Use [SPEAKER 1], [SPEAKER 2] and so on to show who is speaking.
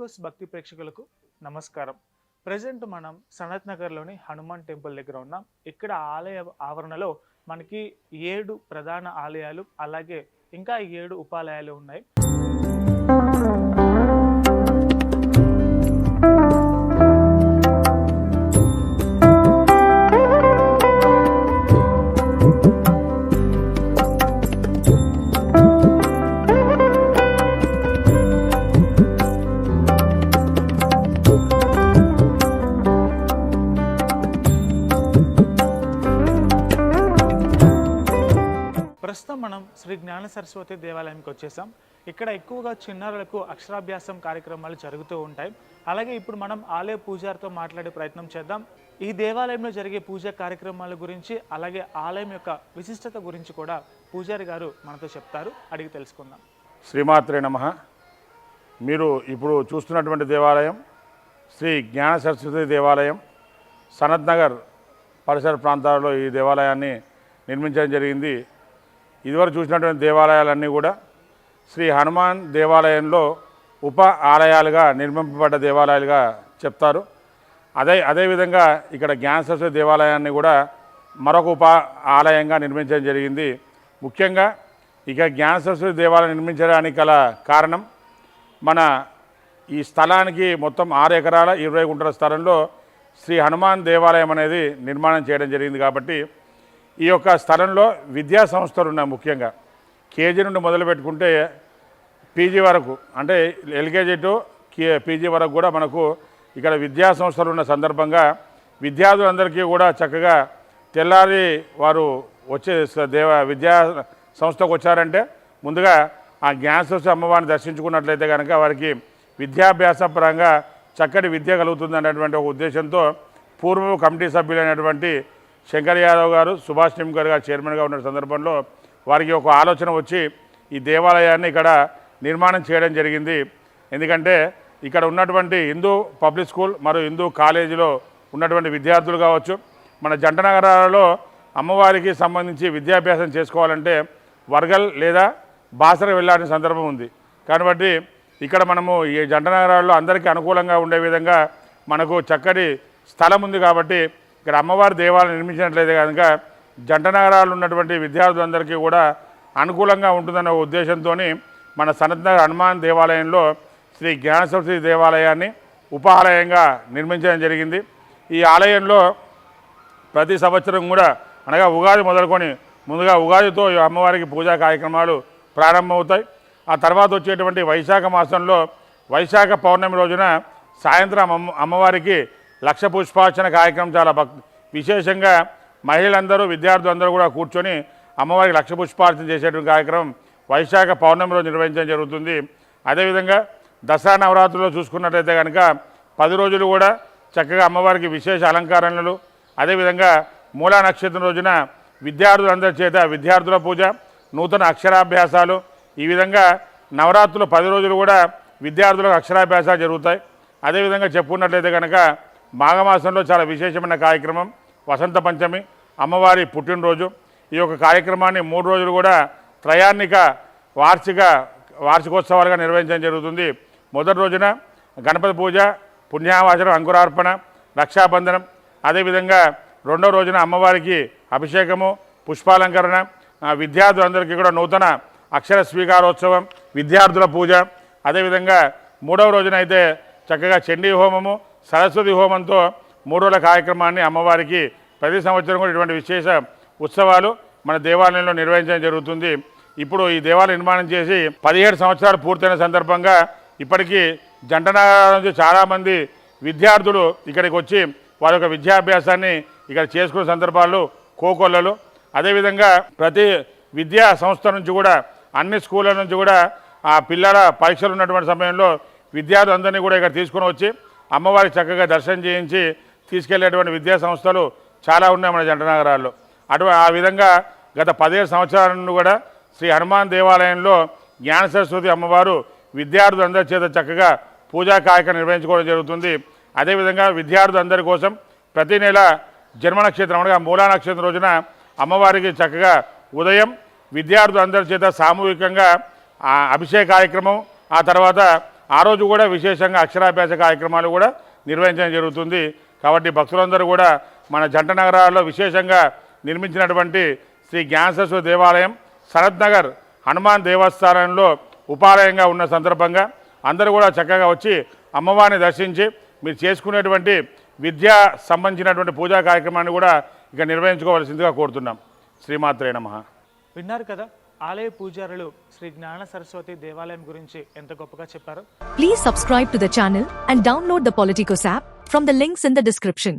[SPEAKER 1] అమృకోస్ భక్తి ప్రేక్షకులకు నమస్కారం. ప్రజెంట్ మనం సనత్ నగర్లోని హనుమాన్ టెంపుల్ దగ్గర ఉన్నాం. ఇక్కడ ఆలయ ఆవరణలో మనకి ఏడు ప్రధాన ఆలయాలు అలాగే ఇంకా ఏడు ఉపాలయాలు ఉన్నాయి. ప్రస్తుతం మనం శ్రీ జ్ఞాన సరస్వతి దేవాలయానికి వచ్చేసాం. ఇక్కడ ఎక్కువగా చిన్నారులకు అక్షరాభ్యాసం కార్యక్రమాలు జరుగుతూ ఉంటాయి. అలాగే ఇప్పుడు మనం ఆలయ పూజారితో మాట్లాడే ప్రయత్నం చేద్దాం. ఈ దేవాలయంలో జరిగే పూజా కార్యక్రమాల గురించి అలాగే ఆలయం యొక్క విశిష్టత గురించి కూడా పూజారి గారు మనతో చెప్తారు. అడిగి తెలుసుకుందాం.
[SPEAKER 2] శ్రీమాత్రే నమ. మీరు ఇప్పుడు చూస్తున్నటువంటి దేవాలయం శ్రీ జ్ఞాన సరస్వతి దేవాలయం సనత్ నగర్ పరిసర ప్రాంతాలలో ఈ దేవాలయాన్ని నిర్మించడం జరిగింది. ఇదివరకు చూసినటువంటి దేవాలయాలన్నీ కూడా శ్రీ హనుమాన్ దేవాలయంలో ఉప ఆలయాలుగా నిర్మింపబడ్డ దేవాలయాలుగా చెప్తారు. అదే అదేవిధంగా ఇక్కడ జ్ఞాన దేవాలయాన్ని కూడా మరొక ఉప ఆలయంగా నిర్మించడం జరిగింది. ముఖ్యంగా ఇక జ్ఞాన దేవాలయం నిర్మించడానికి గల కారణం మన ఈ స్థలానికి మొత్తం ఆరు ఎకరాల ఇరవై గుంటల స్థలంలో శ్రీ హనుమాన్ దేవాలయం అనేది నిర్మాణం చేయడం జరిగింది కాబట్టి ఈ యొక్క స్థలంలో విద్యా సంస్థలు ఉన్నాయి ముఖ్యంగా. కేజీ నుండి మొదలు పెట్టుకుంటే పీజీ వరకు అంటే ఎల్కేజీ టు కే పీజీ వరకు కూడా మనకు ఇక్కడ విద్యా సంస్థలు ఉన్న సందర్భంగా విద్యార్థులందరికీ కూడా చక్కగా తెల్లారి వారు వచ్చే దేవ విద్యా సంస్థకు వచ్చారంటే ముందుగా ఆ జ్ఞాన సరస్వతి అమ్మవారిని దర్శించుకున్నట్లయితే కనుక వారికి విద్యాభ్యాస పరంగా చక్కటి విద్య కలుగుతుంది అనేటువంటి ఒక ఉద్దేశంతో పూర్వ కమిటీ సభ్యులైనటువంటి శంకర్ యాదవ్ గారు సుభాష్ నిమ్కర్ గారు చైర్మన్గా ఉన్న సందర్భంలో వారికి ఒక ఆలోచన వచ్చి ఈ దేవాలయాన్ని ఇక్కడ నిర్మాణం చేయడం జరిగింది. ఎందుకంటే ఇక్కడ ఉన్నటువంటి హిందూ పబ్లిక్ స్కూల్ మరియు హిందూ కాలేజీలో ఉన్నటువంటి విద్యార్థులు కావచ్చు మన జంట నగరాలలో అమ్మవారికి సంబంధించి విద్యాభ్యాసం చేసుకోవాలంటే వర్గల్ లేదా బాసర వెళ్ళాల్సిన సందర్భం ఉంది. కాబట్టి ఇక్కడ మనము ఈ జంట నగరాల్లో అందరికీ అనుకూలంగా ఉండే విధంగా మనకు చక్కటి స్థలం ఉంది కాబట్టి ఇక్కడ అమ్మవారి దేవాలయం నిర్మించినట్లయితే కనుక జంట నగరాలు ఉన్నటువంటి విద్యార్థులందరికీ కూడా అనుకూలంగా ఉంటుందన్న ఉద్దేశంతో మన సనత్నగర్ హనుమాన్ దేవాలయంలో శ్రీ జ్ఞాన సరస్వతి దేవాలయాన్ని ఉపాలయంగా నిర్మించడం జరిగింది. ఈ ఆలయంలో ప్రతి సంవత్సరం కూడా అనగా ఉగాది మొదలుకొని ముందుగా ఉగాదితో ఈ అమ్మవారికి పూజా కార్యక్రమాలు ప్రారంభమవుతాయి. ఆ తర్వాత వచ్చేటువంటి వైశాఖ మాసంలో వైశాఖ పౌర్ణమి రోజున సాయంత్రం అమ్మ అమ్మవారికి లక్ష పుష్పార్చన కార్యక్రమం చాలా భక్ విశేషంగా మహిళలందరూ విద్యార్థులందరూ కూడా కూర్చొని అమ్మవారికి లక్ష పుష్పార్చన చేసేటువంటి కార్యక్రమం వైశాఖ పౌర్ణమి రోజు నిర్వహించడం జరుగుతుంది. అదేవిధంగా దసరా నవరాత్రుల్లో చూసుకున్నట్లయితే కనుక పది రోజులు కూడా చక్కగా అమ్మవారికి విశేష అలంకరణలు అదేవిధంగా మూలా నక్షత్రం రోజున విద్యార్థులందరి చేత విద్యార్థుల పూజ నూతన అక్షరాభ్యాసాలు ఈ విధంగా నవరాత్రులు పది రోజులు కూడా విద్యార్థులకు అక్షరాభ్యాసాలు జరుగుతాయి. అదేవిధంగా చెప్పుకున్నట్లయితే కనుక మాఘమాసంలో చాలా విశేషమైన కార్యక్రమం. వసంత పంచమి అమ్మవారి పుట్టినరోజు. ఈ యొక్క కార్యక్రమాన్ని మూడు రోజులు కూడా త్రయాన్నిక వార్షిక వార్షికోత్సవాలుగా నిర్వహించడం జరుగుతుంది. మొదటి రోజున గణపతి పూజ పుణ్యావాచనం అంకురార్పణ రక్షాబంధనం. అదేవిధంగా రెండో రోజున అమ్మవారికి అభిషేకము పుష్పాలంకరణ. విద్యార్థులందరికీ కూడా నూతన అక్షర స్వీకారోత్సవం విద్యార్థుల పూజ. అదేవిధంగా మూడవ రోజున అయితే చక్కగా చండీ హోమము సరస్వతి హోమంతో మూడు రోజుల కార్యక్రమాన్ని అమ్మవారికి ప్రతి సంవత్సరం కూడా ఇటువంటి విశేష ఉత్సవాలు మన దేవాలయంలో నిర్వహించడం జరుగుతుంది. ఇప్పుడు ఈ దేవాలయం నిర్మాణం చేసి పదిహేడు సంవత్సరాలు పూర్తయిన సందర్భంగా ఇప్పటికీ జంట నగరాల నుంచి చాలామంది విద్యార్థులు ఇక్కడికి వచ్చి వారి యొక్క విద్యాభ్యాసాన్ని ఇక్కడ చేసుకునే సందర్భాలు కోకొల్లలు. అదేవిధంగా ప్రతి విద్యా సంస్థ నుంచి కూడా అన్ని స్కూళ్ళ నుంచి కూడా ఆ పిల్లల పరీక్షలు ఉన్నటువంటి సమయంలో విద్యార్థులందరినీ కూడా ఇక్కడ తీసుకుని వచ్చి అమ్మవారికి చక్కగా దర్శనం చేయించి తీసుకెళ్ళేటువంటి విద్యా సంస్థలు చాలా ఉన్నాయి మన జంట నగరాల్లో. అటు ఆ విధంగా గత పదిహేడు సంవత్సరాల నుండి కూడా శ్రీ హనుమాన్ దేవాలయంలో జ్ఞాన సరస్వతి అమ్మవారు విద్యార్థులందరి చేత చక్కగా పూజా కార్యక్రమం నిర్వహించుకోవడం జరుగుతుంది. అదేవిధంగా విద్యార్థులందరి కోసం ప్రతి నెల జన్మ నక్షత్రం అనగా మూలా నక్షత్రం రోజున అమ్మవారికి చక్కగా ఉదయం విద్యార్థులందరి చేత సామూహికంగా ఆ అభిషేక కార్యక్రమం ఆ తర్వాత ఆ రోజు కూడా విశేషంగా అక్షరాభ్యాస కార్యక్రమాలు కూడా నిర్వహించడం జరుగుతుంది. కాబట్టి భక్తులందరూ కూడా మన జంట నగరాల్లో విశేషంగా నిర్మించినటువంటి శ్రీ జ్ఞాన దేవాలయం శరత్నగర్ హనుమాన్ దేవస్థానంలో ఉపాలయంగా ఉన్న సందర్భంగా అందరూ కూడా చక్కగా వచ్చి అమ్మవారిని దర్శించి మీరు చేసుకునేటువంటి విద్యా సంబంధించినటువంటి పూజా కార్యక్రమాన్ని కూడా ఇక నిర్వహించుకోవాల్సిందిగా కోరుతున్నాం. శ్రీమాత్రే నమ.
[SPEAKER 1] విన్నారు కదా? ఆలయ పూజారులు శ్రీ జ్ఞాన సరస్వతి దేవాలయం గురించి ఎంత గొప్పగా చెప్పారు?
[SPEAKER 3] Please subscribe to the channel and download the Politikos app from the links in the description